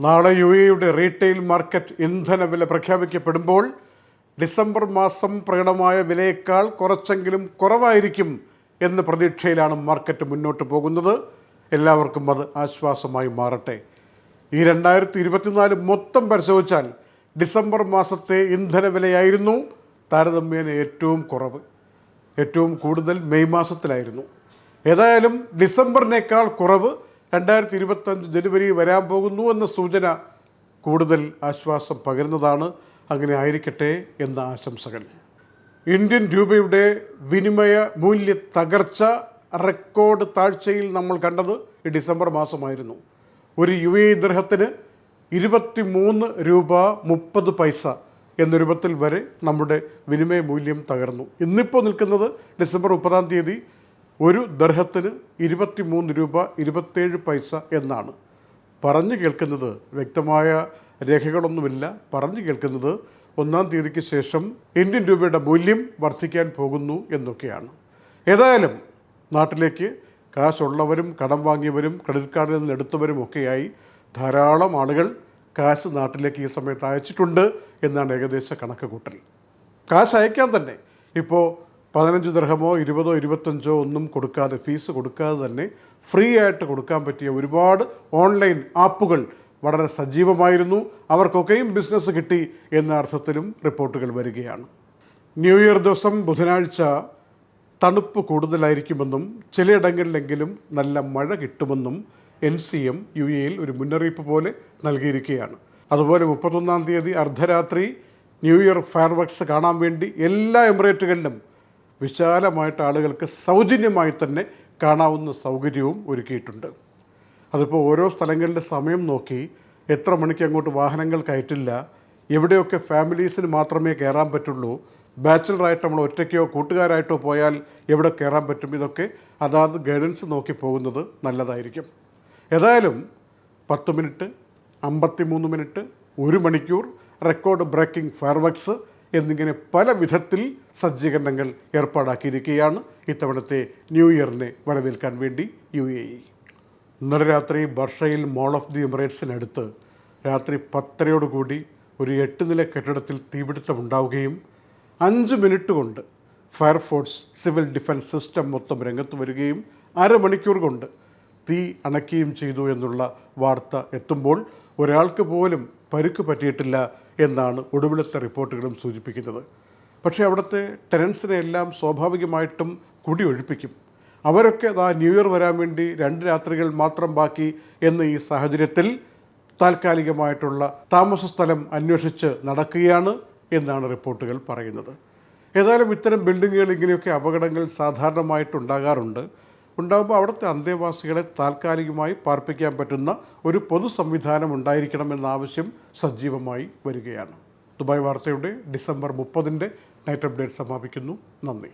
നാളെ യു എയുടെ retail market ഇന്ധന വില പ്രഖ്യാപിക്കപ്പെടുമ്പോൾ ഡിസംബർ മാസം പ്രകടമായ വിലയേക്കാൾ കുറച്ചെങ്കിലും കുറവായിരിക്കും എന്ന പ്രതീക്ഷയിലാണ് മാർക്കറ്റ് മുന്നോട്ട് പോകുന്നത്. എല്ലാവർക്കും അത് ആശ്വാസമായി മാറട്ടെ. ഈ രണ്ടായിരത്തി ഇരുപത്തിനാല് മൊത്തം പരിശോധിച്ചാൽ ഡിസംബർ മാസത്തെ ഇന്ധന വിലയായിരുന്നു താരതമ്യേന ഏറ്റവും കുറവ്. ഏറ്റവും കൂടുതൽ മെയ് മാസത്തിലായിരുന്നു. ഏതായാലും ഡിസംബറിനേക്കാൾ കുറവ് രണ്ടായിരത്തി ഇരുപത്തഞ്ച് ജനുവരി വരാൻ പോകുന്നു എന്ന സൂചന കൂടുതൽ ആശ്വാസം പകരുന്നതാണ്. അങ്ങനെ ആയിരിക്കട്ടെ എന്ന ആശംസകൾ. ഇന്ത്യൻ രൂപയുടെ വിനിമയ മൂല്യ തകർച്ച റെക്കോർഡ് താഴ്ചയിൽ നമ്മൾ കണ്ടത് ഈ ഡിസംബർ മാസമായിരുന്നു. ഒരു യു എ ദൃഹത്തിന് ഇരുപത്തി മൂന്ന് രൂപ മുപ്പത് പൈസ എന്ന രൂപത്തിൽ വരെ നമ്മുടെ വിനിമയ മൂല്യം തകർന്നു. ഇന്നിപ്പോൾ നിൽക്കുന്നത് ഡിസംബർ മുപ്പതാം തീയതി ഒരു ദർഹത്തിന് ഇരുപത്തി മൂന്ന് രൂപ ഇരുപത്തേഴ് പൈസ എന്നാണ്. പറഞ്ഞു കേൾക്കുന്നത് വ്യക്തമായ രേഖകളൊന്നുമില്ല. പറഞ്ഞു കേൾക്കുന്നത് ഒന്നാം തീയതിക്ക് ശേഷം ഇന്ത്യൻ രൂപയുടെ മൂല്യം വർദ്ധിക്കാൻ പോകുന്നു എന്നൊക്കെയാണ്. ഏതായാലും നാട്ടിലേക്ക് കാശുള്ളവരും കടം വാങ്ങിയവരും ക്രെഡിറ്റ് കാർഡിൽ നിന്ന് എടുത്തവരും ഒക്കെയായി ധാരാളം ആളുകൾ കാശ് നാട്ടിലേക്ക് ഈ സമയത്ത് അയച്ചിട്ടുണ്ട് എന്നാണ് ഏകദേശ കണക്ക് കൂട്ടൽ കാശ് അയക്കാൻ തന്നെ ഇപ്പോൾ പതിനഞ്ച് ദർഹമോ ഇരുപതോ ഇരുപത്തഞ്ചോ ഒന്നും കൊടുക്കാതെ ഫീസ് കൊടുക്കാതെ തന്നെ ഫ്രീ ആയിട്ട് കൊടുക്കാൻ പറ്റിയ ഒരുപാട് ഓൺലൈൻ ആപ്പുകൾ വളരെ സജീവമായിരുന്നു. അവർക്കൊക്കെയും ബിസിനസ് കിട്ടി എന്ന അർത്ഥത്തിലും റിപ്പോർട്ടുകൾ വരികയാണ്. ന്യൂ ഇയർ ദിവസം ബുധനാഴ്ച തണുപ്പ് കൂടുതലായിരിക്കുമെന്നും ചിലയിടങ്ങളിലെങ്കിലും നല്ല മഴ കിട്ടുമെന്നും എൻ സി എം യു എയിൽ ഒരു മുന്നറിയിപ്പ് പോലെ നൽകിയിരിക്കുകയാണ്. അതുപോലെ മുപ്പത്തൊന്നാം തീയതി അർദ്ധരാത്രി ന്യൂ ഇയർ ഫയർ വർക്ക്സ് കാണാൻ വേണ്ടി എല്ലാ എമിറേറ്റുകളിലും വിശാലമായിട്ട് ആളുകൾക്ക് സൗജന്യമായി തന്നെ കാണാവുന്ന സൗകര്യവും ഒരുക്കിയിട്ടുണ്ട്. അതിപ്പോൾ ഓരോ സ്ഥലങ്ങളിലെ സമയം നോക്കി എത്ര മണിക്ക് അങ്ങോട്ട് വാഹനങ്ങൾ കയറ്റില്ല എവിടെയൊക്കെ ഫാമിലീസിന് മാത്രമേ കയറാൻ പറ്റുള്ളൂ ബാച്ചിലറായിട്ട് നമ്മൾ ഒറ്റയ്ക്കോ കൂട്ടുകാരായിട്ടോ പോയാൽ എവിടെ കയറാൻ പറ്റും ഇതൊക്കെ അതാത് ഗൈഡൻസ് നോക്കി പോകുന്നത് നല്ലതായിരിക്കും. ഏതായാലും പത്ത് മിനിറ്റ് അമ്പത്തി മൂന്ന് മിനിറ്റ് ഒരു മണിക്കൂർ റെക്കോർഡ് ബ്രേക്കിംഗ് ഫയർവർക്സ് എന്നിങ്ങനെ പല വിധത്തിൽ സജ്ജീകരണങ്ങൾ ഏർപ്പാടാക്കിയിരിക്കുകയാണ് ഇത്തവണത്തെ ന്യൂ ഇയറിനെ വരവേൽക്കാൻ വേണ്ടി യു എ ഇ. ഇന്നലെ രാത്രി ബർഷയിൽ മോൾ ഓഫ് ദി എമിറേറ്റ്സിനടുത്ത് രാത്രി പത്തരയോടുകൂടി ഒരു എട്ട് നില കെട്ടിടത്തിൽ തീപിടുത്തമുണ്ടാവുകയും അഞ്ച് മിനിറ്റ് കൊണ്ട് ഫയർഫോഴ്സ് സിവിൽ ഡിഫൻസ് സിസ്റ്റം മൊത്തം രംഗത്ത് വരികയും അരമണിക്കൂർ കൊണ്ട് തീ അണയ്ക്കുകയും ചെയ്തു എന്നുള്ള വാർത്ത എത്തുമ്പോൾ ഒരാൾക്ക് പോലും പരുക്ക് പറ്റിയിട്ടില്ല എന്നാണ് ഒടുവിലത്തെ റിപ്പോർട്ടുകളും സൂചിപ്പിക്കുന്നത്. പക്ഷേ അവിടുത്തെ ടെനൻസിനെ എല്ലാം സ്വാഭാവികമായിട്ടും കുടിയൊഴിപ്പിക്കും അവരൊക്കെ അതാ ന്യൂ ഇയർ വരാൻ വേണ്ടി രണ്ട് രാത്രികൾ മാത്രം ബാക്കി എന്ന ഈ സാഹചര്യത്തിൽ താൽക്കാലികമായിട്ടുള്ള താമസ സ്ഥലം അന്വേഷിച്ച് നടക്കുകയാണ് എന്നാണ് റിപ്പോർട്ടുകൾ പറയുന്നത്. ഏതായാലും ഇത്തരം ബിൽഡിങ്ങുകൾ ഇങ്ങനെയൊക്കെ അപകടങ്ങൾ സാധാരണമായിട്ടുണ്ടാകാറുണ്ട്. ഉണ്ടാകുമ്പോൾ അവിടുത്തെ അന്തേവാസികളെ താൽക്കാലികമായി പാർപ്പിക്കാൻ പറ്റുന്ന ഒരു പൊതു സംവിധാനം ഉണ്ടായിരിക്കണമെന്ന ആവശ്യം സജീവമായി വരികയാണ്. ദുബായ് വാർത്തയുടെ ഡിസംബർ മുപ്പതിന്റെ നൈറ്റ് അപ്ഡേറ്റ് സമാപിക്കുന്നു. നന്ദി.